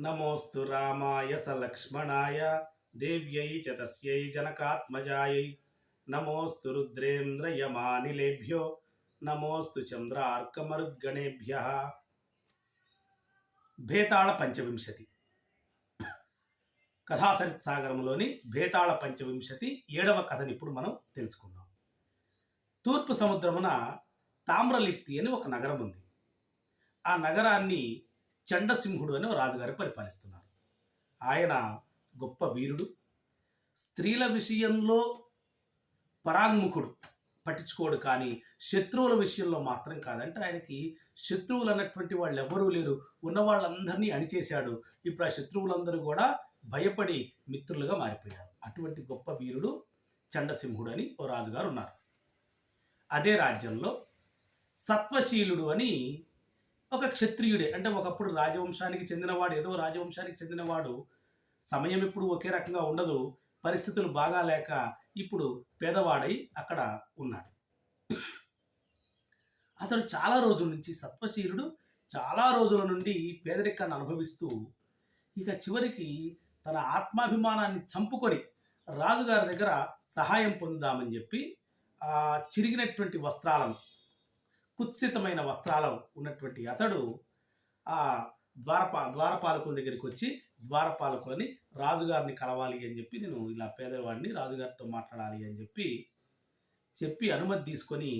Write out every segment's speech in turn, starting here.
నమోస్తు రామాయ సలక్ష్మణాయ దేవ్యై చ తస్యై జనకాత్మజాయై. నమోస్తు రుద్రేంద్రయమానిలేభ్యో నమోస్తు చంద్రార్కమరుద్గణేభ్య. భేతాళ పంచవింశతి. కథాసరిత్ సాగరంలోని భేతాళ పంచవింశతి ఏడవ కథని ఇప్పుడు మనం తెలుసుకుందాం. తూర్పు సముద్రమున తామ్రలిప్తి అని ఒక నగరం ఉంది ఆ నగరాన్ని చండసింహుడు అని ఓ రాజుగారు పరిపాలిస్తున్నారు. ఆయన గొప్ప వీరుడు. స్త్రీల విషయంలో పరాంగుఖుడు పట్టించుకోడు కానీ శత్రువుల విషయంలో మాత్రం కాదంటే ఆయనకి శత్రువులు అన్నటువంటి వాళ్ళు ఎవరూ లేరు. ఉన్న వాళ్ళందరినీ అణిచేశాడు. ఇప్పుడు ఆ శత్రువులందరూ కూడా భయపడి మిత్రులుగా మారిపోయారు. అటువంటి గొప్ప వీరుడు చండసింహుడు అని ఓ రాజుగారు ఉన్నారు. అదే రాజ్యంలో సత్వశీలుడు అని ఒక క్షత్రియుడే. అంటే ఒకప్పుడు రాజవంశానికి చెందినవాడు ఏదో రాజవంశానికి చెందినవాడు సమయం ఇప్పుడు ఒకే రకంగా ఉండదు పరిస్థితులు బాగా లేక ఇప్పుడు పేదవాడై అక్కడ ఉన్నాడు. అతడు చాలా రోజుల నుంచి సత్వశీలుడు చాలా రోజుల నుండి పేదరికాన్ని అనుభవిస్తూ ఇక చివరికి తన ఆత్మాభిమానాన్ని చంపుకొని రాజుగారి దగ్గర సహాయం పొందుదామని చెప్పి చిరిగినటువంటి వస్త్రాలను కుత్సితమైన వస్త్రాలు ఉన్నటువంటి అతడు ఆ ద్వారపా ద్వారపాలకుల దగ్గరికి వచ్చి ద్వారపాలకులని రాజుగారిని కలవాలి అని చెప్పి నేను ఇలా పేదవాడిని రాజుగారితో మాట్లాడాలి అని చెప్పి చెప్పి అనుమతి తీసుకొని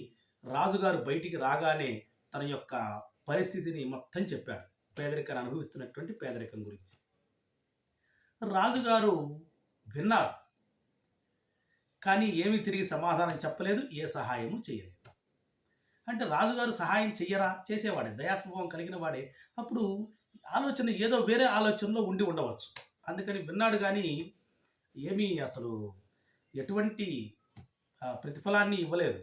రాజుగారు బయటికి రాగానే తన యొక్క పరిస్థితిని మొత్తం చెప్పాడు. పేదరికాన్ని అనుభవిస్తున్నటువంటి పేదరికం గురించి. రాజుగారు విన్నారు. కానీ ఏమి తిరిగి సమాధానం చెప్పలేదు ఏ సహాయము చేయలేదు. అంటే రాజుగారు సహాయం చెయ్యరా? చేసేవాడే దయాస్వభావం కలిగిన వాడే అప్పుడు ఆలోచన ఏదో వేరే ఆలోచనలో ఉండి ఉండవచ్చు. అందుకని విన్నాడు కానీ ఏమీ అసలు ఎటువంటి ప్రతిఫలాన్ని ఇవ్వలేదు.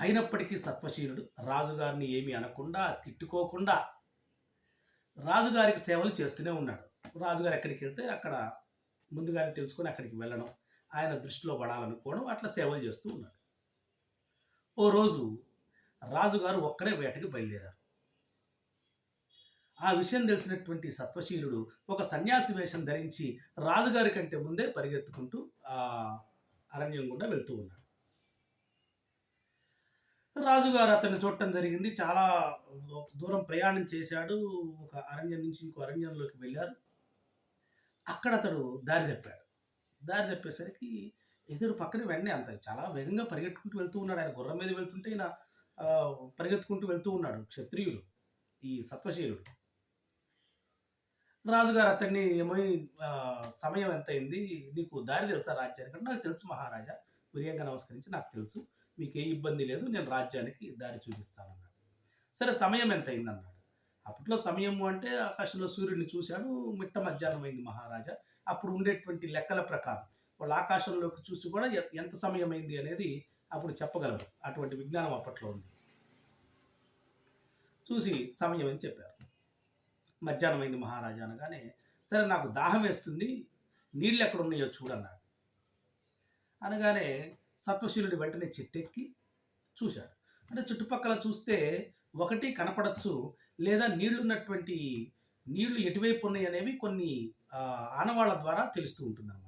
అయినప్పటికీ సత్వశీలుడు రాజుగారిని ఏమీ అనకుండా తిట్టుకోకుండా రాజుగారికి సేవలు చేస్తూనే ఉన్నాడు. రాజుగారు ఎక్కడికి వెళ్తే అక్కడ ముందుగానే తెలుసుకొని అక్కడికి వెళ్ళడం ఆయన దృష్టిలో పడాలనుకోవడం అట్లా సేవలు చేస్తూ ఉన్నాడు. ఓ రోజు రాజుగారు ఒక్కరే వేటకి బయలుదేరారు. ఆ విషయం తెలిసినటువంటి సత్వశీలుడు ఒక సన్యాసి వేషం ధరించి రాజుగారి కంటే ముందే పరిగెత్తుకుంటూ ఆ అరణ్యం గుండా వెళ్తూ ఉన్నాడు. రాజుగారు అతన్ని చూడటం జరిగింది. చాలా దూరం ప్రయాణం చేశాడు. ఒక అరణ్యం నుంచి ఇంకో అరణ్యంలోకి వెళ్ళారు. అక్కడ అతడు దారి తప్పాడు. దారి తప్పేసరికి ఎదురు పక్కన వెంటనే అంత చాలా వేగంగా పరిగెట్టుకుంటూ వెళ్తూ ఉన్నాడు. ఆయన గుర్రం మీద వెళ్తుంటే ఈయన పరిగెత్తుకుంటూ వెళ్తూ ఉన్నాడు క్షత్రియుడు ఈ సత్వశీలుడు రాజుగారు అతన్ని ఏమై సమయం ఎంత అయింది నీకు దారి తెలుసా రాజ్యానికి? నాకు తెలుసు మహారాజా వినయంగా నమస్కరించి నాకు తెలుసు. మీకు ఏ ఇబ్బంది లేదు నేను రాజ్యానికి దారి చూపిస్తాను అన్నాడు. సరే సమయం ఎంత అయింది అన్నాడు. అప్పట్లో సమయము అంటే ఆకాశంలో సూర్యుడిని చూశాడు మిట్ట మధ్యాహ్నం అయింది మహారాజా. అప్పుడు ఉండేటువంటి లెక్కల ప్రకారం వాళ్ళు ఆకాశంలోకి చూసి కూడా ఎంత సమయమైంది అనేది అప్పుడు చెప్పగలరు. అటువంటి విజ్ఞానం అప్పట్లో ఉంది. చూసి సమయం అని చెప్పారు. మధ్యాహ్నం అయింది మహారాజా అనగానే సరే నాకు దాహం వేస్తుంది నీళ్ళు ఎక్కడ ఉన్నాయో చూడన్నాడు. అనగానే సత్వశీలుడి వెంటనే చెట్టెక్కి చూశాడు. అంటే చుట్టుపక్కల చూస్తే ఒకటి కనపడచ్చు లేదా నీళ్ళున్నటువంటి నీళ్ళు ఎటువైపు ఉన్నాయి అనేవి కొన్ని ఆనవాళ్ళ ద్వారా తెలుస్తూ ఉంటుందన్నమాట.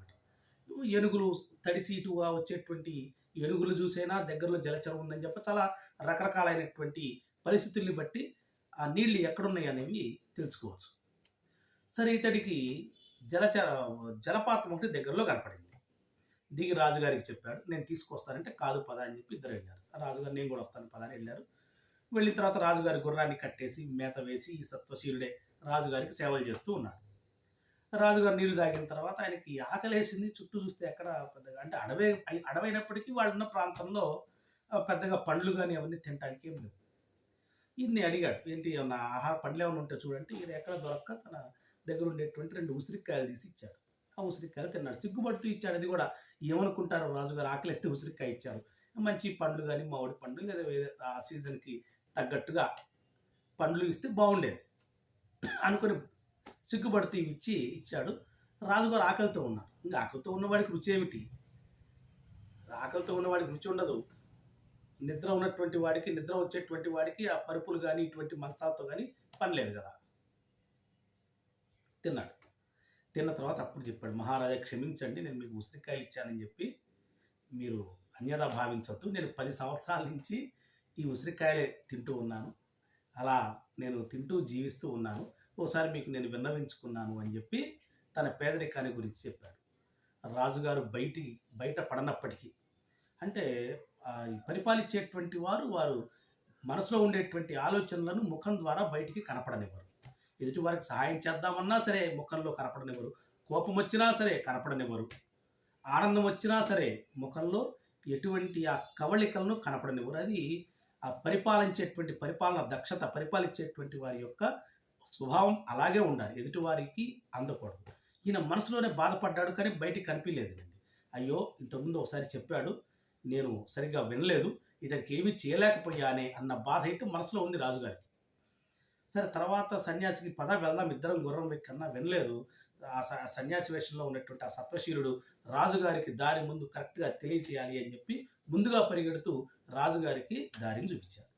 ఏనుగులు తడిసి ఇటుగా వచ్చేటువంటి ఏనుగులు చూసైనా దగ్గరలో జలచరం ఉందని చెప్ప చాలా రకరకాలైనటువంటి పరిస్థితుల్ని బట్టి ఆ నీళ్ళు ఎక్కడున్నాయి అనేవి తెలుసుకోవచ్చు. సరే ఇతడికి జలచర జలపాతం ఒకటి దగ్గరలో కనపడింది. దిగి రాజుగారికి చెప్పాడు నేను తీసుకొస్తానంటే కాదు పద అని చెప్పి ఇద్దరు వెళ్ళారు. రాజుగారు నేను కూడా వస్తాను పద అని వెళ్ళారు. వెళ్ళిన తర్వాత రాజుగారి గుర్రాన్ని కట్టేసి మేత వేసి ఈ సత్వశీలుడే రాజుగారికి సేవలు చేస్తూ ఉన్నాడు. రాజుగారు నీళ్ళు తాగిన తర్వాత ఆయనకి ఆకలేసింది. చుట్టూ చూస్తే ఎక్కడ పెద్దగా అంటే అడవే అడవైనప్పటికీ వాళ్ళు ఉన్న ప్రాంతంలో పెద్దగా పండ్లు కానీ అవన్నీ తినడానికి ఏం లేవు. ఈయన్ని అడిగాడు. ఏంటి ఏమన్నా ఆహార పండ్లు ఏమైనా ఉంటే చూడండి. ఈయన ఎక్కడ దొరక్క తన దగ్గర ఉండేటువంటి రెండు ఉసిరికాయలు తీసి ఇచ్చాడు. ఆ ఉసిరికాయలు తిన్నాడు. సిగ్గుపడుతూ ఇచ్చాడు. అది కూడా ఏమనుకుంటారు రాజుగారు ఆకలిస్తే ఉసిరికాయ ఇచ్చారు. మంచి పండ్లు కానీ మామిడి పండ్లు లేదా వేరే ఆ సీజన్కి తగ్గట్టుగా పండ్లు ఇస్తే బాగుండేది. అనుకుని సిగ్గుపడుతూ ఇచ్చి ఇచ్చాడు. రాజుగారు ఆకలితో ఉన్నారు. ఇంకా ఆకలితో ఉన్నవాడికి రుచి ఏమిటి? ఆకలితో ఉన్నవాడికి రుచి ఉండదు. నిద్ర ఉన్నటువంటి వాడికి నిద్ర వచ్చేటువంటి వాడికి ఆ పరుపులు కానీ ఇటువంటి మంచాలతో కానీ పని లేదు కదా. తిన్నాడు. తిన్న తర్వాత అప్పుడు చెప్పాడు మహారాజా క్షమించండి నేను మీకు ఉసిరికాయలు ఇచ్చానని చెప్పి మీరు అన్యదా భావించవద్దు నేను పది సంవత్సరాల నుంచి ఈ ఉసిరికాయలే తింటూ ఉన్నాను. అలా నేను తింటూ జీవిస్తూ ఉన్నాను. ఓసారి మీకు నేను విన్నవించుకున్నాను అని చెప్పి తన పేదరికాన్ని గురించి చెప్పాడు. రాజుగారు బయటి బయట పడనప్పటికీ. అంటే పరిపాలించేటువంటి వారు వారు మనసులో ఉండేటువంటి ఆలోచనలను ముఖం ద్వారా బయటికి కనపడనివ్వరు. ఎదుటి వారికి సహాయం చేద్దామన్నా సరే ముఖంలో కనపడనివ్వరు. కోపం వచ్చినా సరే కనపడనివ్వరు. ఆనందం వచ్చినా సరే ముఖంలో ఎటువంటి ఆ కవళికలను కనపడనివ్వరు. అది ఆ పరిపాలించేటువంటి పరిపాలన దక్షత పరిపాలించేటువంటి వారి యొక్క స్వభావం అలాగే ఉండాలి. ఎదుటి వారికి అందకూడదు. ఈయన మనసులోనే బాధపడ్డాడు కానీ బయటికి కనిపించలేదండి అయ్యో ఇంతకుముందు ఒకసారి చెప్పాడు నేను సరిగ్గా వినలేదు ఇతనికి ఏమీ చేయలేకపోయానే అన్న బాధ అయితే మనసులో ఉంది రాజుగారికి. సరే తర్వాత సన్యాసికి పద వెళ్దాం ఇద్దరం గుర్రం కన్నా వినలేదు. ఆ స- సన్యాసి వేషంలో ఉన్నటువంటి ఆ సత్వశీలుడు రాజుగారికి దారి ముందు కరెక్ట్గా తెలియచేయాలి అని చెప్పి ముందుగా పరిగెడుతూ రాజుగారికి దారిని చూపించారు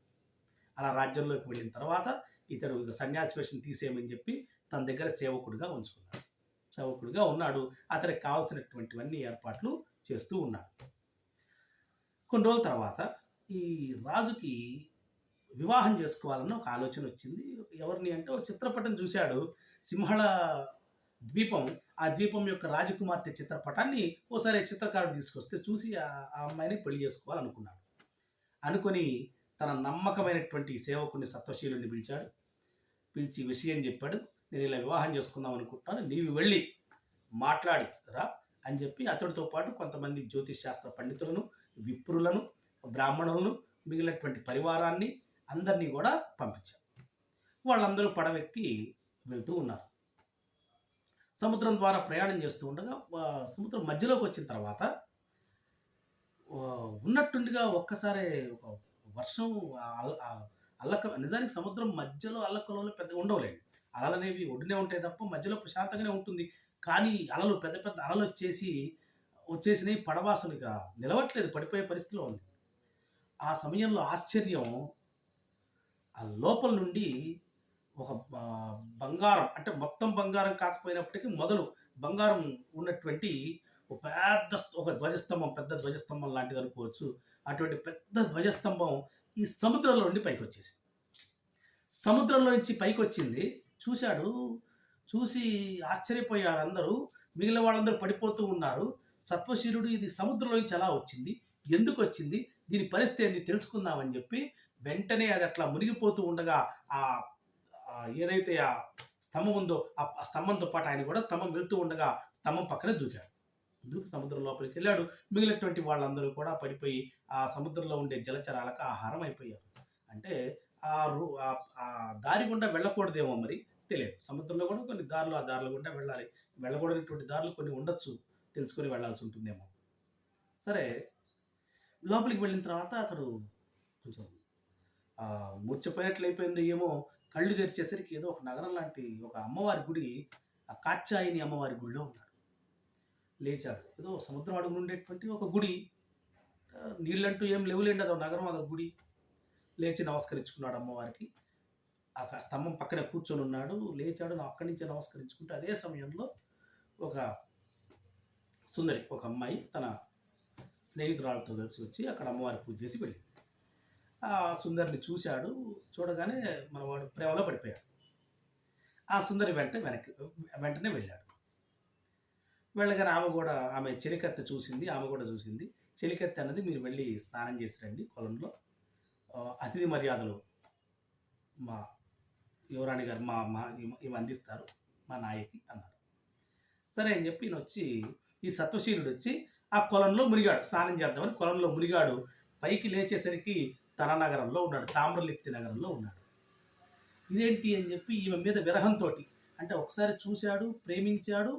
అలా రాజ్యంలోకి వెళ్ళిన తర్వాత ఇతడు ఇక సన్యాసి వేషం తీసేయమని చెప్పి తన దగ్గర సేవకుడిగా ఉంచుకున్నాడు. సేవకుడిగా ఉన్నాడు. అతనికి కావాల్సినటువంటివన్నీ ఏర్పాట్లు చేస్తూ ఉన్నాడు. కొన్ని రోజుల తర్వాత ఈ రాజుకి వివాహం చేసుకోవాలన్న ఒక ఆలోచన వచ్చింది. ఎవరిని అంటే ఒక చిత్రపటం చూశాడు. సింహళ ద్వీపం ఆ ద్వీపం యొక్క రాజకుమార్తె చిత్రపటాన్ని ఓసారి చిత్రకారుడు తీసుకొస్తే చూసి ఆ ఆ అమ్మాయిని పెళ్ళి చేసుకోవాలనుకున్నాడు. అనుకొని తన నమ్మకమైనటువంటి సేవకుని సత్వశీలుని పిలిచాడు. పిలిచి విషయం చెప్పాడు. నేను ఇలా వివాహం చేసుకుందాం అనుకుంటున్నాను. నీవు వెళ్ళి మాట్లాడి రా అని చెప్పి అతడితో పాటు కొంతమంది జ్యోతిష్ శాస్త్ర పండితులను విప్రులను బ్రాహ్మణులను మిగిలినటువంటి పరివారాన్ని అందరినీ కూడా పంపించారు వాళ్ళందరూ పడవెక్కి వెళ్తూ ఉన్నారు. సముద్రం ద్వారా ప్రయాణం చేస్తూ ఉండగా సముద్రం మధ్యలోకి వచ్చిన తర్వాత ఉన్నట్టుండిగా ఒక్కసారి ఒక వర్షం అల్లక నిజానికి సముద్రం మధ్యలో అల్లకలలో పెద్దగా ఉండవులేండి. అలలు అనేవి ఒడ్డునే ఉంటాయి తప్ప మధ్యలో ప్రశాంతంగానే ఉంటుంది. కానీ అలలు పెద్ద పెద్ద అలలు వచ్చేసి వచ్చేసినాయి పడవాసలుగా నిలవట్లేదు పడిపోయే పరిస్థితిలో ఉంది. ఆ సమయంలో ఆశ్చర్యం ఆ లోపల నుండి ఒక బంగారం అంటే మొత్తం బంగారం కాకపోయినప్పటికీ మొదలు బంగారం ఉన్నటువంటి ఒక పెద్ద ఒక ధ్వజస్తంభం పెద్ద ధ్వజస్తంభం లాంటిది అనుకోవచ్చు. అటువంటి పెద్ద ధ్వజస్తంభం ఈ సముద్రంలో నుండి పైకి వచ్చేసి సముద్రంలో నుంచి పైకి వచ్చింది చూశాడు. చూసి ఆశ్చర్యపోయారు అందరూ. మిగిలిన వాళ్ళందరూ పడిపోతూ ఉన్నారు. సత్వశీరుడు ఇది సముద్రంలో నుంచి ఎలా వచ్చింది? ఎందుకు వచ్చింది? దీని పరిస్థితి ఏంది? తెలుసుకుందామని చెప్పి వెంటనే అది అట్లా మునిగిపోతూ ఉండగా ఆ ఏదైతే ఆ స్తంభం ఉందో ఆ ఆ స్తంభంతో పాటు ఆయన కూడా స్తంభం వెళ్తూ ఉండగా స్తంభం పక్కనే దూకాడు. దూకి సముద్రం లోపలికి వెళ్ళాడు. మిగిలినటువంటి వాళ్ళందరూ కూడా పడిపోయి ఆ సముద్రంలో ఉండే జలచరాలకు ఆహారం అయిపోయారు. అంటే ఆ రూ ఆ- దారి గుండా వెళ్ళకూడదేమో మరి తెలియదు. సముద్రంలో కూడా కొన్ని దారులు ఆ దారుల గుండా వెళ్ళాలి. వెళ్ళకూడనటువంటి దారులు కొన్ని ఉండొచ్చు తెలుసుకొని వెళ్ళాల్సి ఉంటుందేమో. సరే లోపలికి వెళ్ళిన తర్వాత అతడు కొంచెం ఆ, ఏమో కళ్ళు తెరిచేసరికి ఏదో ఒక నగరం లాంటి ఒక అమ్మవారి గుడి ఆ కాచాయిని అమ్మవారి గుడిలో ఉన్నాడు. లేచాడు ఏదో సముద్రం అడుగు ఉండేటువంటి ఒక గుడి. నీళ్ళంటూ ఏం లేవులేండి అదో నగరం అదో గుడి. లేచి నమస్కరించుకున్నాడు అమ్మవారికి. ఆ స్తంభం పక్కనే కూర్చొని ఉన్నాడు. లేచాడు నా అక్కడి నుంచే నమస్కరించుకుంటే అదే సమయంలో ఒక సుందరి ఒక అమ్మాయి తన స్నేహితురాలతో కలిసి వచ్చి అక్కడ అమ్మవారి పూజ చేసి వెళ్ళింది. ఆ సుందరిని చూశాడు. చూడగానే మనవాడు ప్రేమలో పడిపోయాడు. ఆ సుందరి వెంట వెనక్కి వెంటనే వెళ్ళాడు. వెళ్ళగానే ఆమె కూడా ఆమె చెలికత్తె చూసింది ఆమె కూడా చూసింది. చెలికత్తె అన్నది మీరు వెళ్ళి స్నానం చేసి రండి కొలంలో. అతిథి మర్యాదలు మా యువరాణి గారు మా మా ఇవి అందిస్తారు మా నాయకి అన్నారు. సరే అని చెప్పి ఈయన వచ్చి ఈ సత్వశీలుడు వచ్చి ఆ కొలంలో మునిగాడు స్నానం చేద్దామని కొలంలో మునిగాడు. పైకి లేచేసరికి తన నగరంలో ఉన్నాడు తామ్రలిప్తి నగరంలో ఉన్నాడు. ఇదేంటి అని చెప్పి ఈమె మీద విరహంతో అంటే ఒకసారి చూశాడు ప్రేమించాడు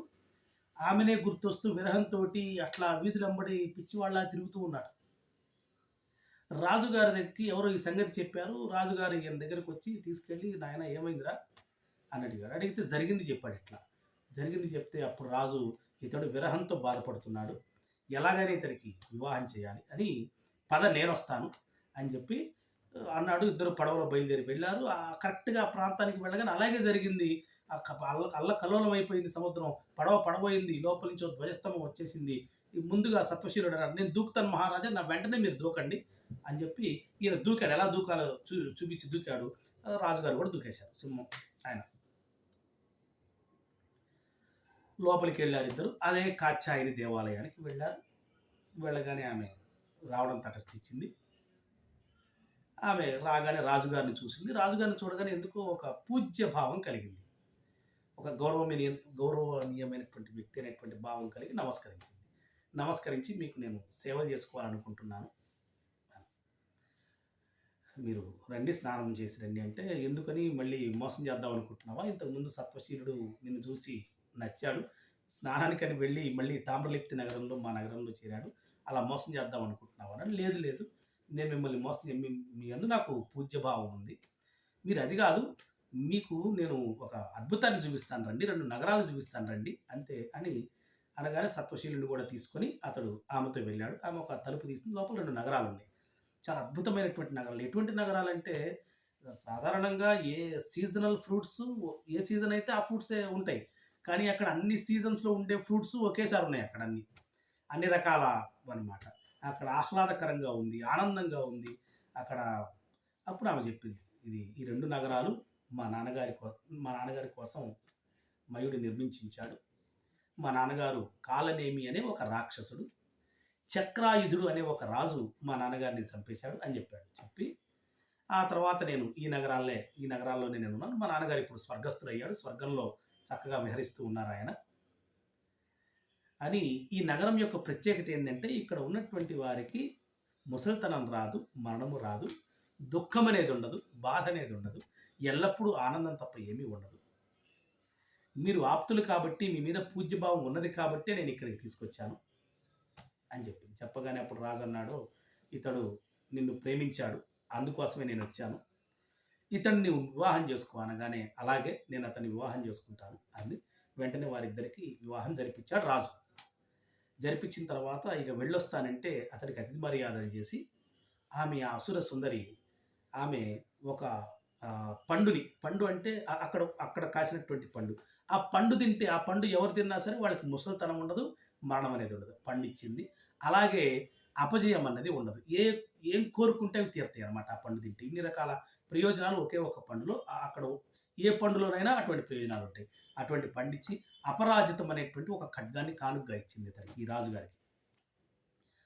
ఆమెనే గుర్తొస్తూ విరహంతో అట్లా వీధులంబడి పిచ్చివాళ్ళ తిరుగుతూ ఉన్నాడు రాజుగారి దగ్గరికి ఎవరో ఈ సంగతి చెప్పారు. రాజుగారు ఈయన దగ్గరికి వచ్చి తీసుకెళ్ళి నాయన ఏమైందిరా? అని అడిగారు. అడిగితే జరిగింది చెప్పాడు ఇట్లా. జరిగింది చెప్తే అప్పుడు రాజు ఇతడు విరహంతో బాధపడుతున్నాడు. ఎలాగైనా ఇతడికి వివాహం చేయాలి అని పద నేను వస్తాను అని చెప్పి అన్నాడు. ఇద్దరు పడవలో బయలుదేరి వెళ్ళారు. ఆ కరెక్ట్గా ఆ ప్రాంతానికి వెళ్ళగానే అలాగే జరిగింది. అల్ల అల్ల కల్లోలం అయిపోయింది సముద్రం. పడవ పడబోయింది. లోపల నుంచి ధ్వజస్తంభం వచ్చేసింది. ముందుగా సత్వశీలుడు అన్నాడు నేను దూకుతాను మహారాజా నా వెంటనే మీరు దూకండి అని చెప్పి ఈయన దూకాడు. ఎలా దూకాలో చూ చూపించి దూకాడు. రాజుగారు కూడా దూకేశారు. సింహం ఆయన. లోపలికి వెళ్ళారు ఇద్దరు. అదే కాచాయిని దేవాలయానికి వెళ్ళారు. వెళ్ళగానే ఆమె రావడం తటస్థించింది. ఆమె రాగానే రాజుగారిని చూసింది. రాజుగారిని చూడగానే ఎందుకో ఒక పూజ్య భావం కలిగింది. ఒక గౌరవమైన గౌరవనీయమైనటువంటి వ్యక్తి అనేటువంటి భావం కలిగి నమస్కరించింది. నమస్కరించి మీకు నేను సేవ చేసుకోవాలనుకుంటున్నాను. మీరు రండి స్నానం చేసి రండి అంటే ఎందుకని మళ్ళీ మోసం చేద్దాం అనుకుంటున్నావా? ఇంతకుముందు సత్వశీలుడు నిన్ను చూసి నచ్చాడు. స్నానానికని వెళ్ళి మళ్ళీ తామ్రలిప్తి నగరంలో మా నగరంలో చేరాడు. అలా మోసం చేద్దాం అనుకుంటున్నావా? అని లేదు లేదు. నేను మిమ్మల్ని మోసం మీ అందు నాకు పూజ్యభావం ఉంది. మీరు అది కాదు మీకు నేను ఒక అద్భుతాన్ని చూపిస్తాను రండి రెండు నగరాలు చూపిస్తాను రండి అంతే అని అనగానే సత్వశీలుని కూడా తీసుకొని అతడు ఆమెతో వెళ్ళాడు. ఆమె ఒక తలుపు తీసుకుని లోపల రెండు నగరాలు ఉన్నాయి. చాలా అద్భుతమైనటువంటి నగరాలు ఎటువంటి నగరాలంటే సాధారణంగా ఏ సీజనల్ ఫ్రూట్స్ ఏ సీజన్ అయితే ఆ ఫ్రూట్సే ఉంటాయి. కానీ అక్కడ అన్ని సీజన్స్లో ఉండే ఫ్రూట్స్ ఒకేసారి ఉన్నాయి అక్కడ అన్ని. అన్ని రకాల అన్నమాట. అక్కడ ఆహ్లాదకరంగా ఉంది ఆనందంగా ఉంది. అక్కడ అప్పుడు ఆమె చెప్పింది ఇది ఈ రెండు నగరాలు మా నాన్నగారి కో మా నాన్నగారి కోసం మయుడు నిర్మించించాడు. మా నాన్నగారు కాలనేమి అనే ఒక రాక్షసుడు చక్రాయుధుడు అనే ఒక రాజు మా నాన్నగారిని చంపేశాడు అని చెప్పాడు. చెప్పి ఆ తర్వాత నేను ఈ నగరాలే ఈ నగరాల్లోనే నేను ఉన్నాను మా నాన్నగారు ఇప్పుడు స్వర్గస్థుడు అయ్యాడు స్వర్గంలో చక్కగా విహరిస్తూ ఉన్నారు ఆయన. అని ఈ నగరం యొక్క ప్రత్యేకత ఏంటంటే ఇక్కడ ఉన్నటువంటి వారికి ముసలితనం రాదు మరణము రాదు దుఃఖం అనేది ఉండదు బాధ అనేది ఉండదు ఎల్లప్పుడూ ఆనందం తప్ప ఏమీ ఉండదు. మీరు ఆప్తులు కాబట్టి మీ మీద పూజ్యభావం ఉన్నది కాబట్టే నేను ఇక్కడికి తీసుకొచ్చాను అని చెప్పి. చెప్పగానే అప్పుడు రాజు అన్నాడు ఇతడు నిన్ను ప్రేమించాడు అందుకోసమే నేను వచ్చాను. ఇతన్ని వివాహం చేసుకో అనగానే అలాగే నేను అతన్ని వివాహం చేసుకుంటాను అని వెంటనే వారిద్దరికి వివాహం జరిపించాడు రాజు. జరిపించిన తర్వాత ఇక వెళ్ళొస్తానంటే అతనికి అతిథి మర్యాదలు చేసి ఆమె ఆ అసుర సుందరి ఆమె ఒక పండుని పండు అంటే అక్కడ అక్కడ కాసినటువంటి పండు. ఆ పండు తింటే ఆ పండు ఎవరు తిన్నా సరే వాళ్ళకి ముసలితనం ఉండదు మరణం అనేది ఉండదు. పండు ఇచ్చింది. అలాగే అపజయం అన్నది ఉండదు. ఏ ఏం కోరుకుంటే అవి తీరుతాయి అనమాట ఆ పండు తింటే. ఇన్ని రకాల ప్రయోజనాలు ఒకే ఒక పండులో అక్కడ ఏ పండులోనైనా అటువంటి ప్రయోజనాలు ఉంటాయి. అటువంటి పండిచ్చి అపరాజితం అనేటువంటి ఒక ఖడ్గాన్ని కానుగ్గా ఇచ్చింది ఇతనికి ఈ రాజుగారికి.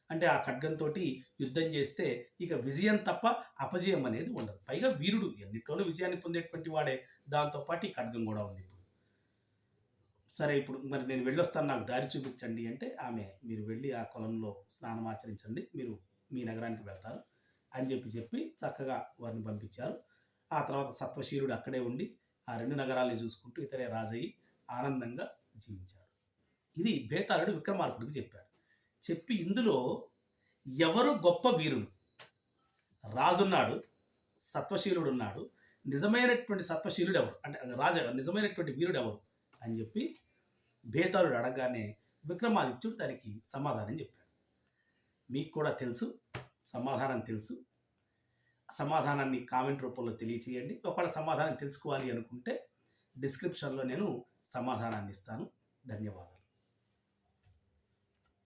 అంటే ఆ ఖడ్గంతో యుద్ధం చేస్తే ఇక విజయం తప్ప అపజయం అనేది ఉండదు. పైగా వీరుడు ఎన్నిట్లోనూ విజయాన్ని పొందేటువంటి వాడే. దాంతోపాటు ఈ ఖడ్గం కూడా ఉంది ఇప్పుడు. సరే ఇప్పుడు మరి నేను వెళ్ళొస్తాను నాకు దారి చూపించండి అంటే ఆమె మీరు వెళ్ళి ఆ కొలంలో స్నానం ఆచరించండి మీరు మీ నగరానికి వెళ్తారు అని చెప్పి చెప్పి చక్కగా వారిని పంపించారు. ఆ తర్వాత సత్వశీలుడు అక్కడే ఉండి ఆ రెండు నగరాల్ని చూసుకుంటూ ఇతరే రాజయ్యి ఆనందంగా జీవించాడు ఇది బేతాళుడు విక్రమార్కుడికి చెప్పాడు. చెప్పి ఇందులో ఎవరు గొప్ప వీరుడు రాజున్నాడు సత్వశీలుడు ఉన్నాడు నిజమైనటువంటి సత్వశీలుడు ఎవరు అంటే అది రాజ నిజమైనటువంటి వీరుడు ఎవరు అని చెప్పి బేతాళుడు అడగగానే విక్రమాదిత్యుడు దానికి సమాధానం చెప్పాడు. మీకు కూడా తెలుసు సమాధానం తెలుసు. సమాధానాన్ని కామెంట్ రూపంలో తెలియచేయండి. ఒకవేళ సమాధానం తెలుసుకోవాలి అనుకుంటే డిస్క్రిప్షన్లో నేను సమాధానాన్ని ఇస్తాను. ధన్యవాదాలు.